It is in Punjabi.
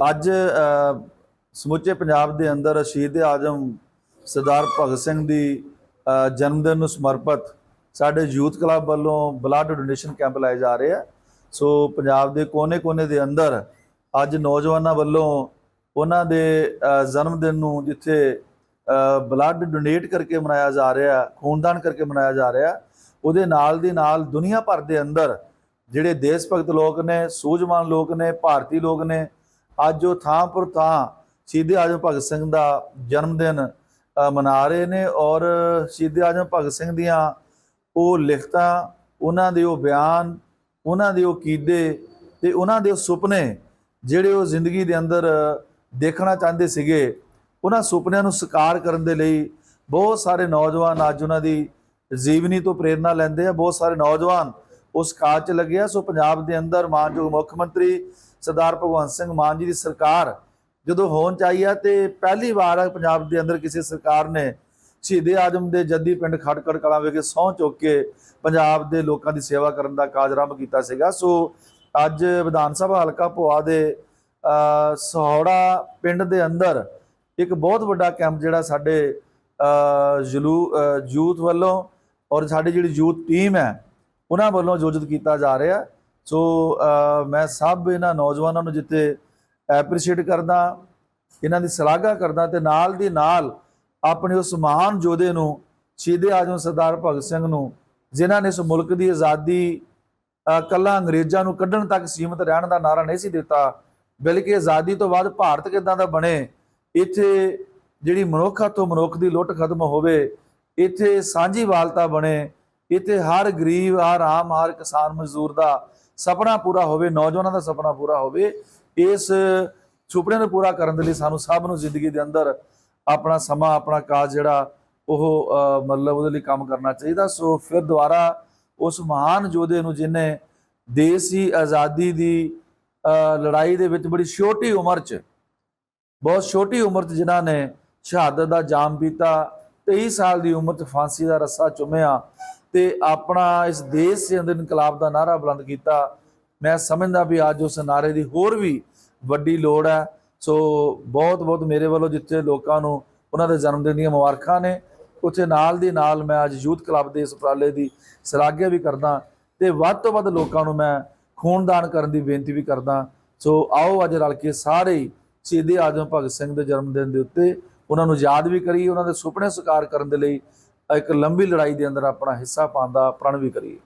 ਅੱਜ ਸਮੁੱਚੇ ਪੰਜਾਬ ਦੇ ਅੰਦਰ ਸ਼ਹੀਦ ਆਜਮ ਸਰਦਾਰ ਭਗਤ ਸਿੰਘ ਦੀ ਅ, ਜਨਮ ਦਿਨ ਨੂੰ ਸਮਰਪਿਤ ਸਾਡੇ ਯੂਥ ਕਲੱਬ ਵੱਲੋਂ ਬਲੱਡ ਡੋਨੇਸ਼ਨ ਕੈਂਪ ਲਾਏ ਜਾ ਰਹੇ ਆ। ਸੋ ਪੰਜਾਬ ਦੇ ਕੋਨੇ-ਕੋਨੇ ਦੇ ਅੰਦਰ ਅੱਜ ਨੌਜਵਾਨਾਂ ਵੱਲੋਂ ਉਹਨਾਂ ਦੇ ਜਨਮ ਦਿਨ ਨੂੰ ਜਿੱਥੇ ਬਲੱਡ ਡੋਨੇਟ ਕਰਕੇ ਮਨਾਇਆ ਜਾ ਰਿਹਾ ਖੂਨਦਾਨ ਕਰਕੇ ਮਨਾਇਆ ਜਾ ਰਿਹਾ ਉਹਦੇ ਨਾਲ ਦੀ ਨਾਲ ਦੁਨੀਆ ਭਰ ਦੇ ਅੰਦਰ ਜਿਹੜੇ ਦੇਸ਼ ਭਗਤ ਲੋਕ ਨੇ ਸੂਝਵਾਨ ਲੋਕ ਨੇ ਭਾਰਤੀ ਲੋਕ ਨੇ ਅੱਜ ਉਹ ਥਾਂ ਪਰ ਥਾਂ ਸ਼ਹੀਦ ਆਜਮ ਭਗਤ ਸਿੰਘ ਦਾ ਜਨਮ ਦਿਨ ਮਨਾ ਰਹੇ ਨੇ ਔਰ ਸ਼ਹੀਦ ਆਜਮ ਭਗਤ ਸਿੰਘ ਦੀਆਂ ਉਹ ਲਿਖਤਾਂ, ਉਹਨਾਂ ਦੇ ਉਹ ਬਿਆਨ, ਉਹਨਾਂ ਦੇ ਉਹ ਕੀਦੇ ਤੇ ਉਹਨਾਂ ਦੇ ਸੁਪਨੇ ਜਿਹੜੇ ਉਹ ਜ਼ਿੰਦਗੀ ਦੇ ਅੰਦਰ ਦੇਖਣਾ ਚਾਹੁੰਦੇ ਸੀਗੇ, ਉਹਨਾਂ ਸੁਪਨਿਆਂ ਨੂੰ ਸਾਕਾਰ ਕਰਨ ਦੇ ਲਈ ਬਹੁਤ ਸਾਰੇ ਨੌਜਵਾਨ ਅੱਜ ਉਹਨਾਂ ਦੀ ਜੀਵਨੀ ਤੋਂ ਪ੍ਰੇਰਣਾ ਲੈਂਦੇ ਆ, ਬਹੁਤ ਸਾਰੇ ਨੌਜਵਾਨ ਉਸ ਕਾਜ 'ਚ ਲੱਗੇ ਆ। ਸੋ ਪੰਜਾਬ ਦੇ ਅੰਦਰ ਮਾਨਯੋਗ ਮੁੱਖ ਮੰਤਰੀ ਸਰਦਾਰ ਭਗਵੰਤ ਸਿੰਘ ਮਾਨ ਜੀ ਦੀ ਸਰਕਾਰ ਜਦੋਂ ਹੋਣ ਚਾਹੀ ਆ ਤੇ ਪਹਿਲੀ ਵਾਰ ਪੰਜਾਬ ਦੇ ਅੰਦਰ ਕਿਸੇ ਸਰਕਾਰ ਨੇ ਸ਼ਹੀਦੇ ਆਜਮ ਦੇ ਜੱਦੀ ਪਿੰਡ ਖੜਕੜ ਕਲਾਂ ਵਿਖੇ ਸਹੁੰ ਚੁੱਕ ਕੇ ਪੰਜਾਬ ਦੇ ਲੋਕਾਂ ਦੀ ਸੇਵਾ ਕਰਨ ਦਾ ਕਾਜ ਆਰੰਭ ਕੀਤਾ ਸੀਗਾ। ਸੋ ਅੱਜ ਵਿਧਾਨ ਸਭਾ ਹਲਕਾ ਭੋਆ ਦੇ ਸਹੌੜਾ ਪਿੰਡ ਦੇ ਅੰਦਰ ਇੱਕ ਬਹੁਤ ਵੱਡਾ ਕੈਂਪ ਜਿਹੜਾ ਸਾਡੇ ਜਲੂ ਯੂਥ ਵੱਲੋਂ ਔਰ ਸਾਡੀ ਜਿਹੜੀ ਯੂਥ ਟੀਮ ਹੈ, ਉਹਨਾਂ ਵੱਲੋਂ ਆਯੋਜਿਤ ਕੀਤਾ ਜਾ ਰਿਹਾ। ਸੋ ਮੈਂ ਸਭ ਇਹਨਾਂ ਨੌਜਵਾਨਾਂ ਨੂੰ ਜਿੱਤੇ ਐਪਰੀਸ਼ੀਏਟ ਕਰਦਾ ਇਹਨਾਂ ਦੀ ਸ਼ਲਾਘਾ ਕਰਦਾ ਤੇ ਨਾਲ ਦੀ ਨਾਲ ਆਪਣੇ ਉਸ ਮਹਾਨ ਯੋਧੇ ਨੂੰ ਸ਼ਹੀਦ ਆਜਮ ਸਰਦਾਰ ਭਗਤ ਸਿੰਘ ਨੂੰ ਜਿਨ੍ਹਾਂ ਨੇ ਇਸ ਮੁਲਕ ਦੀ ਆਜ਼ਾਦੀ ਅ, ਕੱਲਾ ਅੰਗਰੇਜ਼ਾਂ ਨੂੰ ਕੱਢਣ ਤੱਕ ਸੀਮਤ ਰਹਿਣ ਦਾ ਨਾਰਾ ਨਹੀਂ ਸੀ ਦਿੱਤਾ ਬਲਕਿ ਆਜ਼ਾਦੀ ਤੋਂ ਬਾਅਦ ਭਾਰਤ ਕਿੱਦਾਂ ਦਾ ਬਣੇ ਇੱਥੇ ਜਿਹੜੀ ਮਨੁੱਖਾ ਤੋਂ ਮਨੁੱਖ ਦੀ ਲੁੱਟ ਖਤਮ ਹੋਵੇ ਇੱਥੇ ਸਾਂਝੀ ਵਾਲਤਾ ਬਣੇ ਇੱਥੇ ਹਰ ਗਰੀਬ ਹਰ ਆਮ ਹਰ ਕਿਸਾਨ ਮਜ਼ਦੂਰ ਦਾ ਸੁਪਨਾ ਪੂਰਾ ਹੋਵੇ ਨੌਜਵਾਨਾਂ ਦਾ ਸੁਪਨਾ ਪੂਰਾ ਹੋਵੇ ਇਸ ਸੁਪਨੇ ਨੂੰ ਪੂਰਾ ਕਰਨ ਦੇ ਲਈ ਸਾਨੂੰ ਸਭ ਨੂੰ ਜ਼ਿੰਦਗੀ ਦੇ ਅੰਦਰ ਆਪਣਾ ਸਮਾਂ ਆਪਣਾ ਕਾਜ ਜਿਹੜਾ ਉਹ ਅ, ਮਤਲਬ ਉਹਦੇ ਲਈ ਕੰਮ ਕਰਨਾ ਚਾਹੀਦਾ। ਸੋ ਫਿਰ ਦੁਬਾਰਾ ਉਸ ਮਹਾਨ ਯੋਧੇ ਨੂੰ ਜਿਨੇ ਦੇਸ਼ ਦੀ ਆਜ਼ਾਦੀ ਦੀ ਅ, ਲੜਾਈ ਦੇ ਵਿੱਚ ਬੜੀ ਛੋਟੀ ਉਮਰ 'ਚ ਬਹੁਤ ਛੋਟੀ ਉਮਰ 'ਚ ਜਿਨ੍ਹਾਂ ਨੇ ਸ਼ਹਾਦਤ ਦਾ ਜਾਮ ਪੀਤਾ 23 ਸਾਲ ਦੀ ਉਮਰ 'ਚ ਫਾਂਸੀ ਦਾ ਰੱਸਾ ਚੁੰਮਿਆ ਤੇ ਆਪਣਾ ਇਸ ਦੇਸ਼ ਦੇ ਅੰਦਰ ਇਨਕਲਾਬ ਦਾ ਨਾਰਾ ਬੁਲੰਦ ਕੀਤਾ। ਮੈਂ ਸਮਝਦਾ ਵੀ ਅੱਜ ਉਸ ਨਾਰੇ ਦੀ ਹੋਰ ਵੀ ਵੱਡੀ ਲੋੜ ਹੈ। ਸੋ ਬਹੁਤ ਬਹੁਤ ਮੇਰੇ ਵੱਲੋਂ ਜਿੱਥੇ ਲੋਕਾਂ ਨੂੰ ਉਹਨਾਂ ਦੇ ਜਨਮ ਦਿਨ ਦੀਆਂ ਮੁਬਾਰਕਾਂ ਨੇ, ਉੱਥੇ ਨਾਲ ਦੀ ਨਾਲ ਮੈਂ ਅੱਜ ਯੂਥ ਕਲੱਬ ਦੇ ਇਸ ਉਪਰਾਲੇ ਦੀ ਸਰਾਗਿਆ ਵੀ ਕਰਦਾ ਤੇ ਵੱਧ ਤੋਂ ਵੱਧ ਲੋਕਾਂ ਨੂੰ ਮੈਂ ਖੂਨਦਾਨ ਕਰਨ ਦੀ ਬੇਨਤੀ ਵੀ ਕਰਦਾ। ਸੋ ਆਓ ਅੱਜ ਰਲ ਕੇ ਸਾਰੇ ਹੀ ਸ਼ਹੀਦ ਆਜਮ ਭਗਤ ਸਿੰਘ ਦੇ ਜਨਮ ਦਿਨ ਦੇ ਉੱਤੇ ਉਹਨਾਂ ਨੂੰ ਯਾਦ ਵੀ ਕਰੀਏ, ਉਹਨਾਂ ਦੇ ਸੁਪਨੇ ਸਾਕਾਰ ਕਰਨ ਦੇ ਲਈ ਇੱਕ ਲੰਬੀ ਲੜਾਈ ਦੇ ਅੰਦਰ ਆਪਣਾ ਹਿੱਸਾ ਪਾਉਣ ਦਾ ਪ੍ਰਣ ਵੀ ਕਰੀਏ।